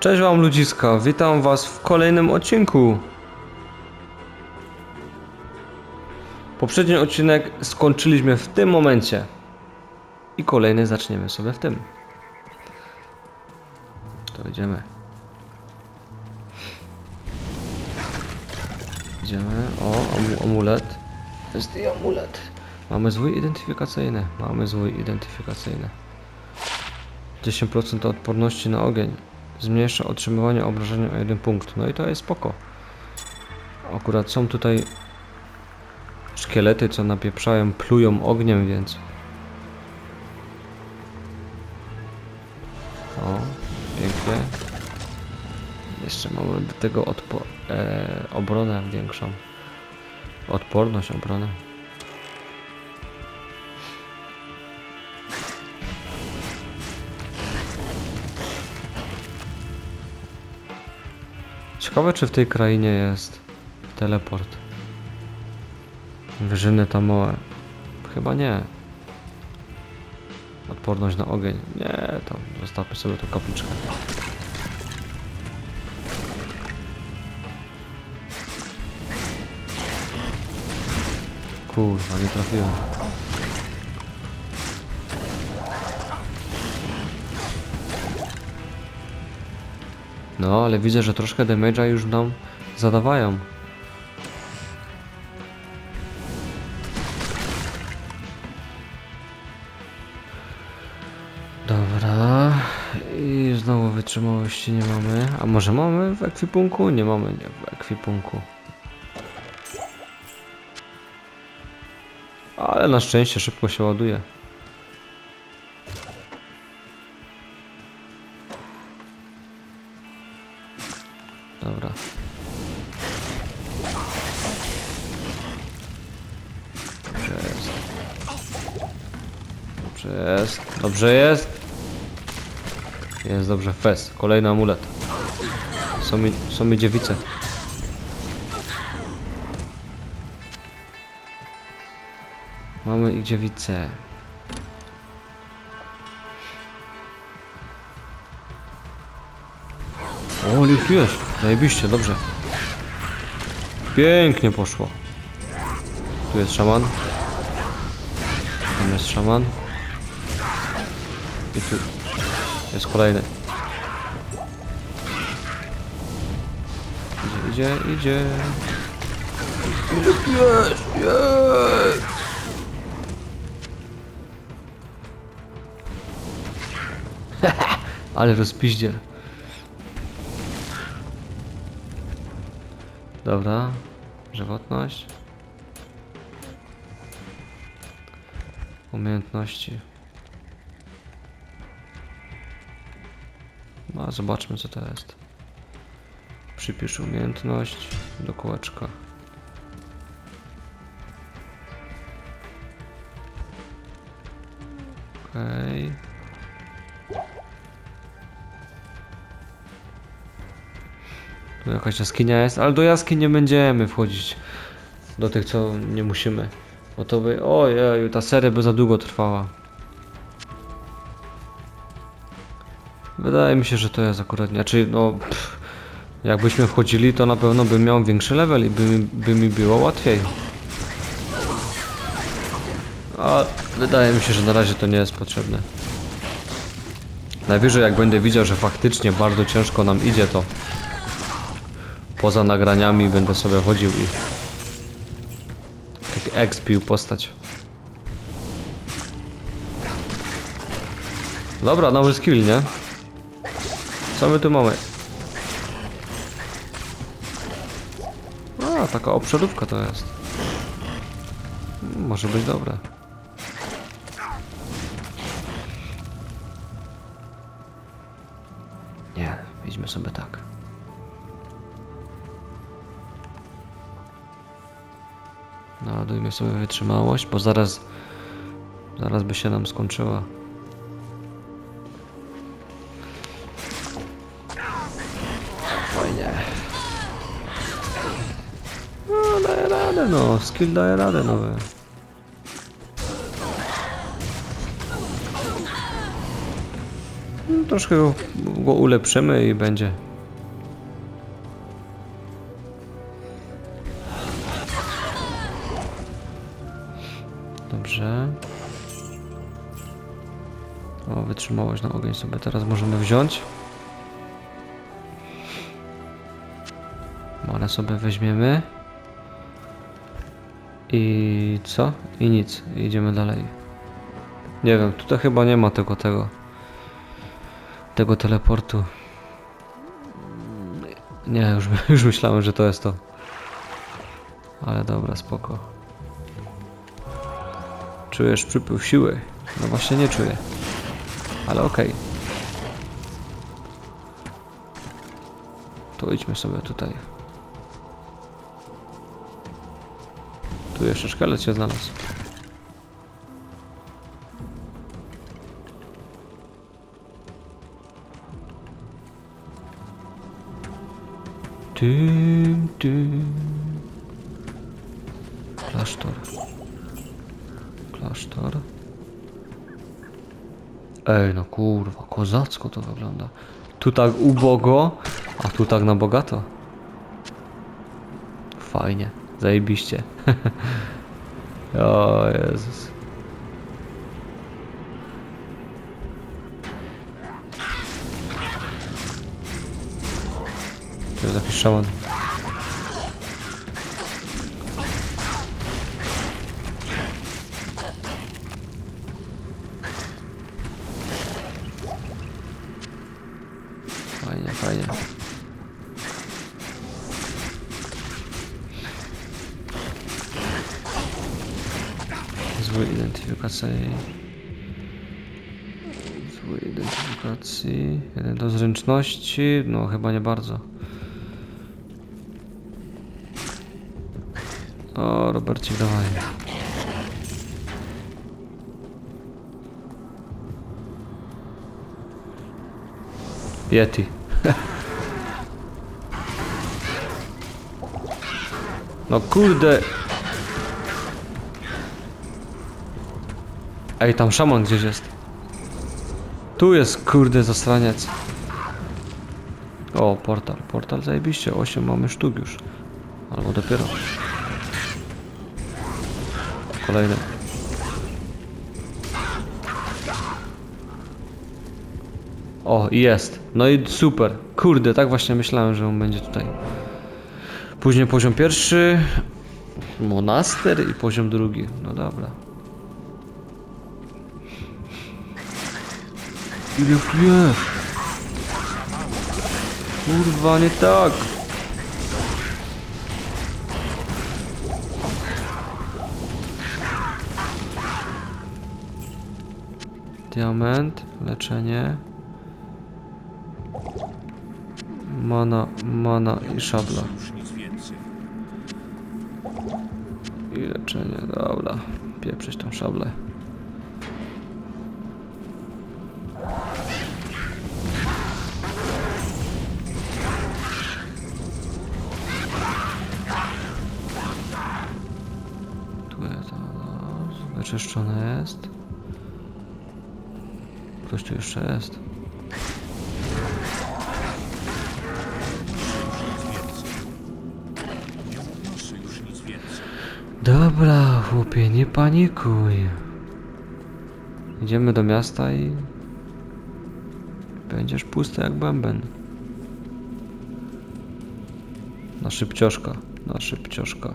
Cześć wam ludziska, witam was w kolejnym odcinku. Poprzedni odcinek skończyliśmy w tym momencie. I kolejny zaczniemy sobie w tym. To idziemy. Idziemy. O, amu amulet. Jest i amulet. Mamy zwój identyfikacyjny. Mamy zwój identyfikacyjny. 10% odporności na ogień. Zmniejsza otrzymywanie obrażenia o 1 punkt. No i to jest spoko. Akurat są tutaj szkielety, co napieprzają, plują ogniem, więc... O, pięknie. Jeszcze mamy do tego odpo e, obronę większą. Odporność, obronę. Ciekawe, czy w tej krainie jest teleport. Wyżyny tam małe. Chyba nie. Odporność na ogień. Nie, to zostawmy sobie tą kapliczkę. Kurwa, nie trafiłem. No, ale widzę, że troszkę damage'a już nam zadawają. Dobra. I znowu wytrzymałości nie mamy. A może mamy w ekwipunku? Nie mamy nie w ekwipunku. Ale na szczęście szybko się ładuje. Dobrze jest. Jest dobrze. Fes. Kolejny amulet. Są mi, są mi dziewice. Mamy ich dziewice. O, lichujesz. Zajebiście, dobrze. Pięknie poszło. Tu jest szaman. Tam jest szaman. I tu jest kolejny. Idzie, idzie, idzie. Jest, jest. Ale rozpiździel. Dobra. Żywotność. Umiejętności. Zobaczmy co to jest. Przypisz umiejętność do kółeczka. Okej. Tu jakaś jaskinia jest, ale do jaskiń nie będziemy wchodzić. Do tych, co nie musimy. Bo to by... Ojej, ta seria by za długo trwała. Wydaje mi się, że to jest akurat... Znaczy, no... Pff, jakbyśmy wchodzili, to na pewno bym miał większy level i by, by mi było łatwiej. A wydaje mi się, że na razie to nie jest potrzebne. Najwyżej jak będę widział, że faktycznie bardzo ciężko nam idzie, to poza nagraniami będę sobie chodził i tak expił postać. Dobra, nowy skill, nie? Co my tu mamy? A, taka obszarówka to jest. Może być dobre. Nie, idźmy sobie tak. Naładujmy sobie wytrzymałość, bo zaraz zaraz by się nam skończyła. No. Skill daje radę, nowe. troszkę go, go ulepszymy i będzie. Dobrze. O, wytrzymałość na ogień sobie teraz możemy wziąć. Manę sobie weźmiemy. I co? I nic. Idziemy dalej. Nie wiem, tutaj chyba nie ma tego, tego. Tego teleportu. Nie, już, już myślałem, że to jest to. Ale dobra, spoko. Czujesz przypływ siły? No właśnie nie czuję. Ale okej. To idźmy sobie tutaj. Tu jeszcze szkielet się znalazł. Tym, tym. Klasztor. Klasztor. Ej, no kurwa, kozacko to wygląda. Tu tak ubogo, a tu tak na bogato. Fajnie, zajebiście. o Jezus. To jest. Fajnie, fajnie. Zły identyfikacji. Zły identyfikacji. Jeden do zręczności. No chyba nie bardzo. O, Robercik, dawaj. Yeti. No kurde. Ej, tam szaman gdzieś jest. Tu jest kurde zasraniec. O, portal, portal zajebiście. 8 mamy sztuk już. Albo dopiero. Kolejny. O, jest. No i super. Kurde, tak właśnie myślałem, że on będzie tutaj. Później poziom pierwszy. Monaster i poziom drugi. No dobra. Ile tu? Kurwa, nie tak. Diament, leczenie. Mana, mana i szabla. I leczenie, dobra. Pieprzyć tą szablę. Dobra. wyczyszczone jest. Ktoś tu jeszcze jest. Dobra, chłopie, nie panikuj. Idziemy do miasta i... Będziesz pusty jak bęben. Na szybcioszka, na szybcioszka.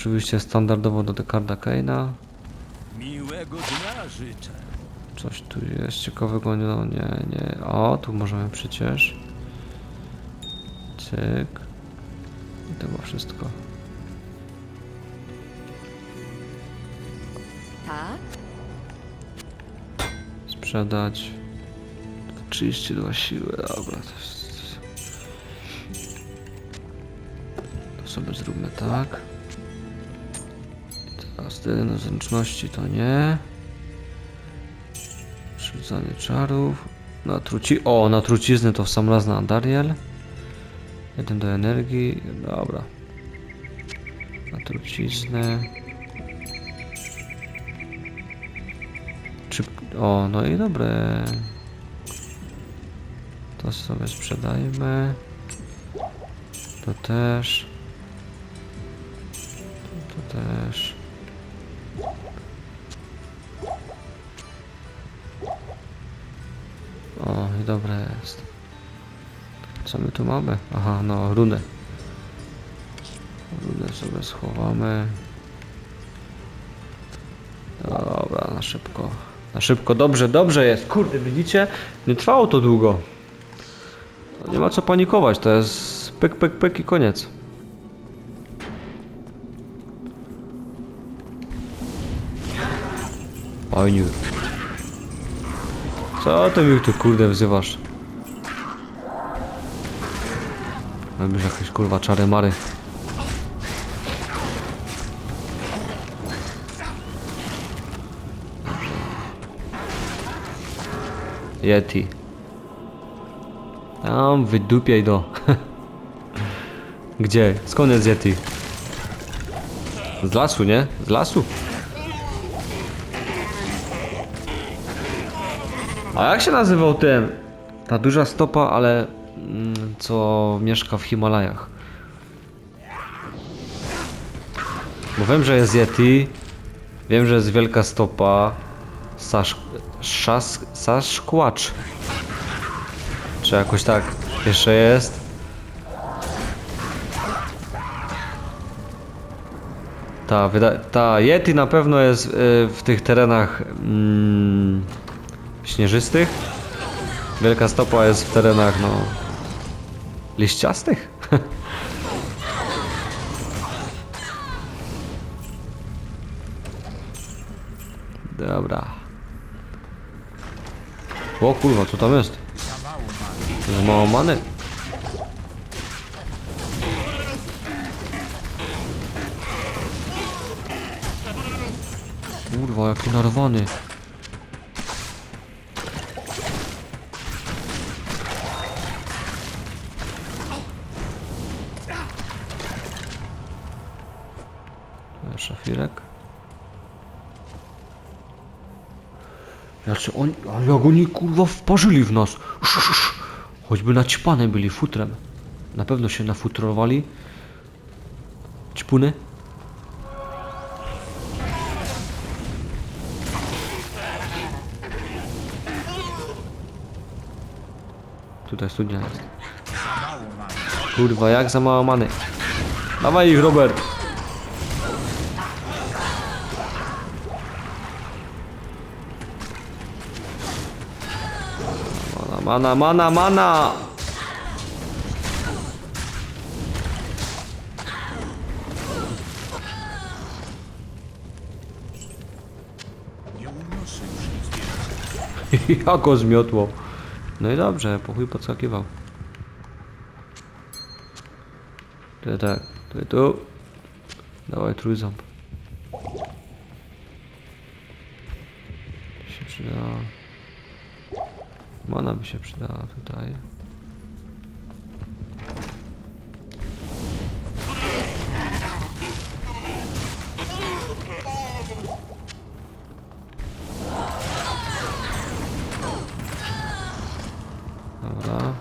Oczywiście standardowo do Dekarda Kane'a. Miłego dnia życzę. Coś tu jest ciekawego, no nie, nie. O, tu możemy przecież. Cyk. I to było wszystko. Tak? sprzedać 32 siły, dobra to jest... to sobie zróbmy tak Tyle na zręczności to nie Przerzucanie czarów na truci... o, na truciznę to w sam raz na Dariel jeden do energii, dobra na truciznę czy O, no i dobre. To sobie sprzedajmy. To też. To też. Dobre jest. Co my tu mamy? Aha, no, runę. Runę sobie schowamy. Dobra, na szybko. Na szybko, dobrze, dobrze jest. Kurde, widzicie? Nie trwało to długo. Nie ma co panikować, to jest pyk, pyk, pyk i koniec. Fajnie. Co ty mi tu kurde wzywasz? Robisz jakieś kurwa czary mary. Yeti. Tam wydupiaj do. Gdzie? Skąd jest Yeti? Z lasu, nie? Z lasu? A jak się nazywał ten? Ta duża stopa, ale mm, co mieszka w Himalajach. Bo wiem, że jest Yeti. Wiem, że jest wielka stopa. Sasz... Szas... Sasquatch. Czy jakoś tak jeszcze jest? Ta, ta Yeti na pewno jest y, w tych terenach mm, śnieżystych. Wielka stopa jest w terenach, no... Liściastych? Dobra. O kurwa, co tam jest? Jest mało many. Kurwa, jaki narwany. Jacy oni, ale jak oni kurwa wparzyli w nas. Sz, sz, sz. Choćby naćpane byli futrem. Na pewno się nafutrowali. Ćpuny. Tutaj studnia jest. Kurwa, jak za mało many. Dawaj ich, Robert. Mana, mana, mana, go zmiotło. No i dobrze, po podskakiwał. Tu tak, tu, tu. Dawaj trójząb. Mana by się przydała tutaj. Dobra.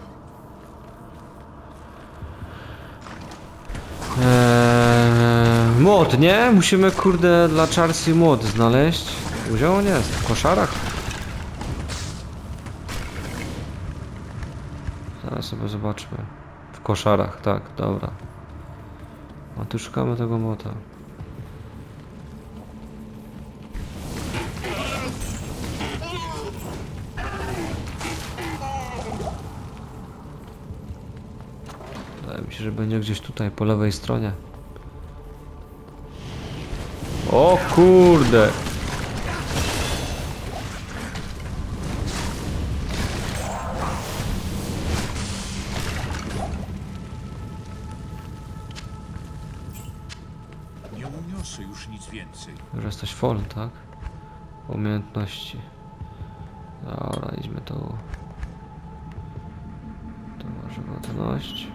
Eee, młot, nie? Musimy kurde dla Charsi młot znaleźć. Wziął on jest, w koszarach. Zaraz sobie zobaczmy. W koszarach, tak, dobra. A tu szukamy tego młota. Wydaje mi się, że będzie gdzieś tutaj po lewej stronie. O kurde! Full, tak? Umiejętności. Dobra, idźmy tu. Tu masz żywotność.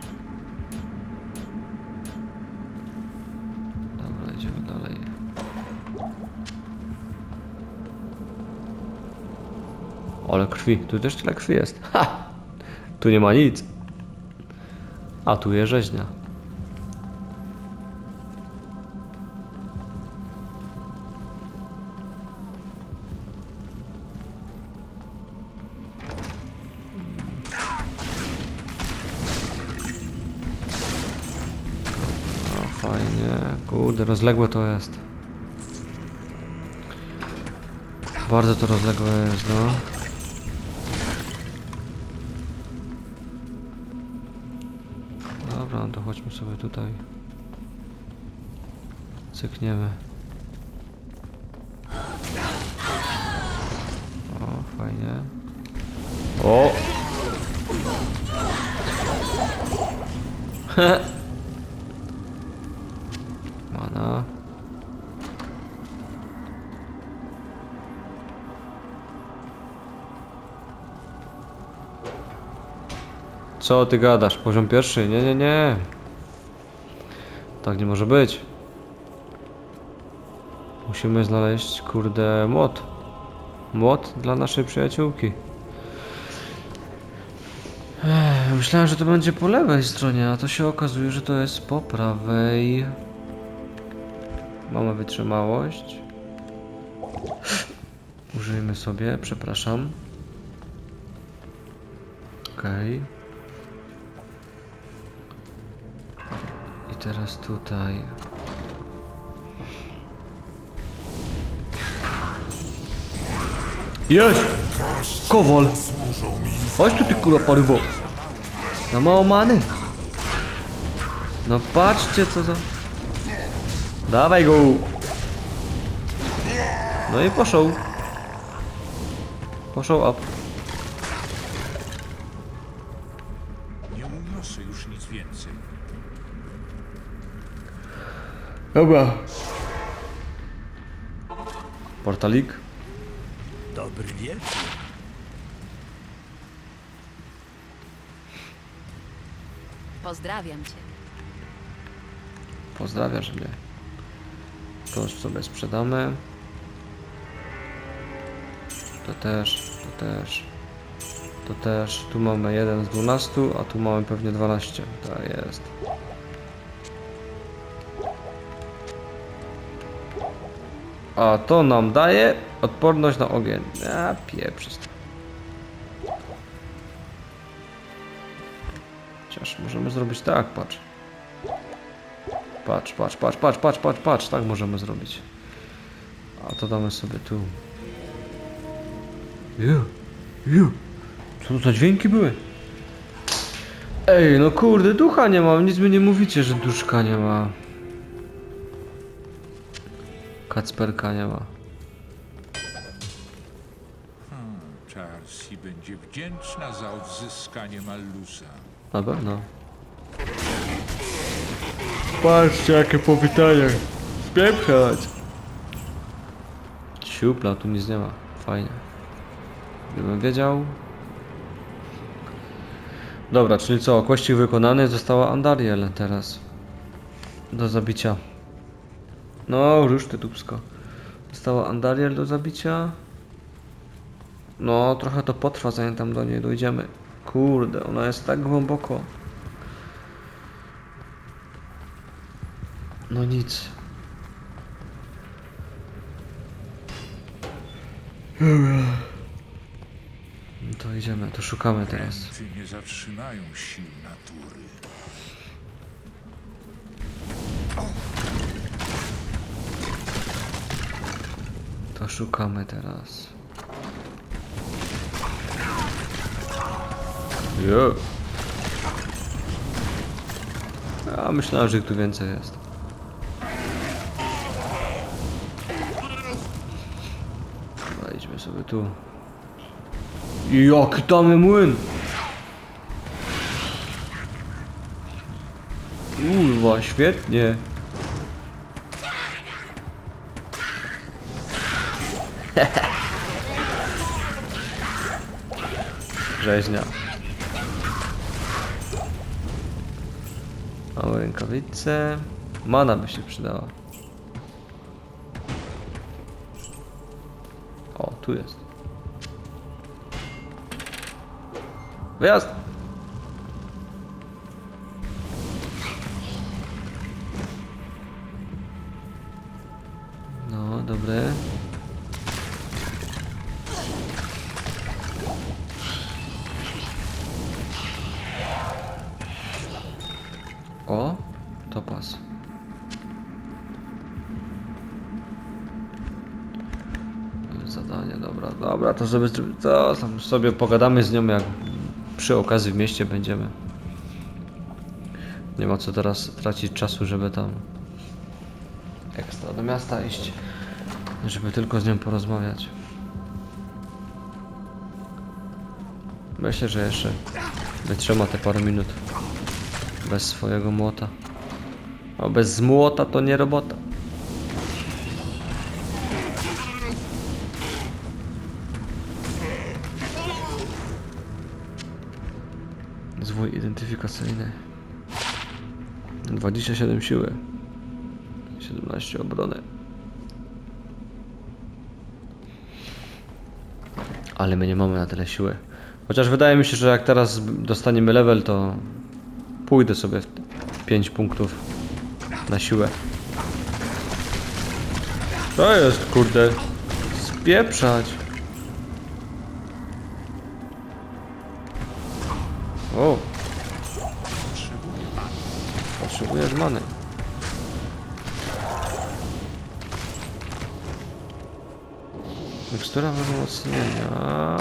Dobra, idziemy dalej. Ale krwi, tu też tyle krwi jest. Ha! Tu nie ma nic. A tu jest rzeźnia. To rozległe jest, no. Dobra, to chodźmy sobie tutaj. Cykniemy. O, fajnie. O! Co ty gadasz? Poziom pierwszy? Nie, nie, nie. Tak nie może być. Musimy znaleźć, kurde, młot. Młot dla naszej przyjaciółki. Ech, myślałem, że to będzie po lewej stronie, a to się okazuje, że to jest po prawej. Mamy wytrzymałość. Użyjmy sobie, przepraszam. Okej. I teraz tutaj. Jest! Kowal! Chodź tu ty kurwa parywo! Na mało many! No patrzcie co za... Dawaj go! No i poszł. Poszł up. Nie uniosę już nic więcej. Dobra. Portalik. Dobry wieczór. Pozdrawiam cię. Pozdrawiasz mnie. To już sobie sprzedamy. To też, to też. To też. Tu mamy jeden z 12, a tu mamy pewnie 12. Tak jest. A to nam daje odporność na ogień. A pieprzyst. Chociaż możemy zrobić tak, patrz. Patrz, patrz, patrz, patrz, patrz, patrz, patrz, tak możemy zrobić. A to damy sobie tu. Ju, ju. Co to za dźwięki były? Ej, no kurde, ducha nie mam, nic mi nie mówicie, że duszka nie ma. Kacperka nie ma. Charsi będzie wdzięczna za odzyskanie Mallusa. Na pewno. Patrzcie, jakie powitanie. Spieprzać. Siupla, tu nic nie ma. Fajnie. Gdybym wiedział. Dobra, czyli co? Kościg wykonany, została Andariel teraz. Do zabicia. No, rusz ty dupsko. Została Andariel do zabicia. No, trochę to potrwa, zanim tam do niej dojdziemy. Kurde, ona jest tak głęboko. No nic. No to idziemy, to szukamy teraz. Nie zatrzymają sił natury. To szukamy teraz. Jo. Ja myślałem, że ich tu więcej jest. Idźmy sobie tu. Jaki tam młyn! Kurwa, świetnie. Rzeźnia. Mamy rękawice. Mana by się przydała. O, tu jest. Wyjazd! To sobie, to sobie pogadamy z nią, jak przy okazji w mieście będziemy. Nie ma co teraz tracić czasu, żeby tam ekstra do miasta iść, żeby tylko z nią porozmawiać. Myślę, że jeszcze wytrzyma te parę minut bez swojego młota. A bez młota to nie robota. Zwój identyfikacyjny. 27 siły. 17 obrony. Ale my nie mamy na tyle siły. Chociaż wydaje mi się, że jak teraz dostaniemy level, to pójdę sobie w 5 punktów na siłę. To jest, kurde. Spieprzać. Wzmocnienia.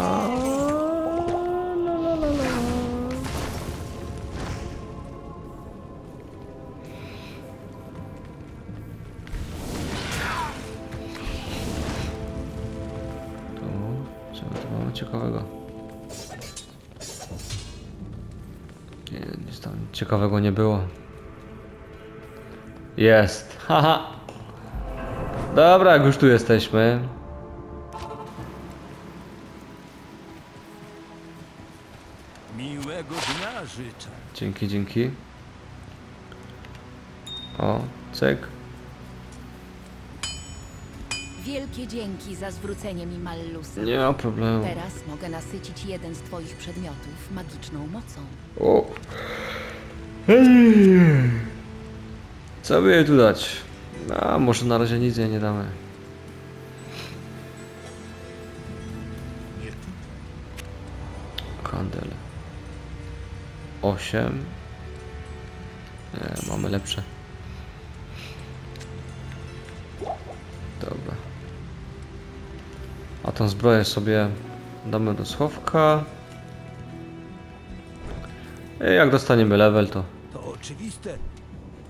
Tu, my tu mamy ciekawego? Nie, nic tam ciekawego nie było. Jest, haha. Dobra, jak już tu jesteśmy. Dzięki, dzięki. O, cyk. Wielkie dzięki za zwrócenie mi Mallusa. Nie ma problemu. Teraz mogę nasycić jeden z twoich przedmiotów magiczną mocą. O. Co by jej tu dać? A, może na razie nic jej nie damy. 8. Nie, mamy lepsze. Dobra. A tą zbroję sobie damy do schowka. I jak dostaniemy level, to, To oczywiste,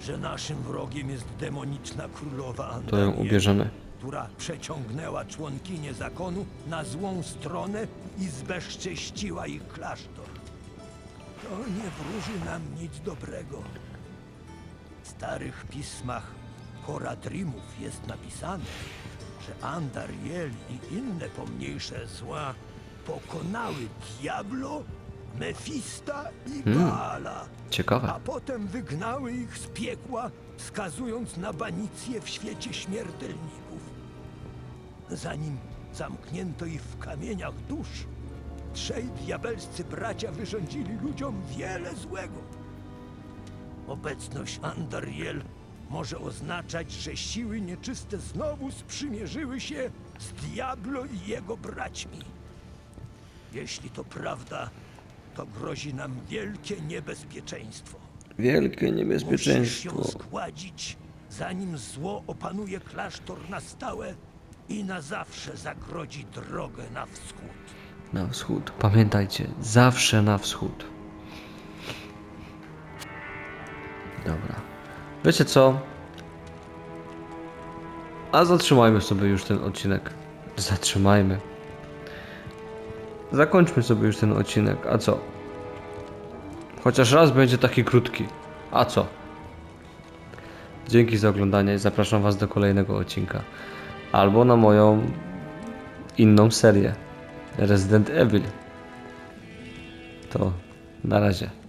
że naszym wrogiem jest demoniczna królowa to ją ubierzemy. która przeciągnęła członkinię zakonu na złą stronę i zbezcześciła ich klasztor. To nie wróży nam nic dobrego. W starych pismach Horadrimów jest napisane, że Andariel i inne pomniejsze zła pokonały Diablo, Mefista i Baala. A Ciekawe. potem wygnały ich z piekła, skazując na banicję w świecie śmiertelników. Zanim zamknięto ich w kamieniach dusz, trzej diabelscy bracia wyrządzili ludziom wiele złego. Obecność Andariel może oznaczać, że siły nieczyste znowu sprzymierzyły się z Diablo i jego braćmi. Jeśli to prawda, to grozi nam wielkie niebezpieczeństwo. Wielkie Musisz niebezpieczeństwo. się składzić, zanim zło opanuje klasztor na stałe i na zawsze zagrodzi drogę na wschód. Na wschód. Pamiętajcie, zawsze na wschód. Dobra. Wiecie co? A zatrzymajmy sobie już ten odcinek. Zatrzymajmy. Zakończmy sobie już ten odcinek. A co? Chociaż raz będzie taki krótki. A co? Dzięki za oglądanie i zapraszam Was do kolejnego odcinka. Albo na moją inną serię. Resident Evil. To na razie.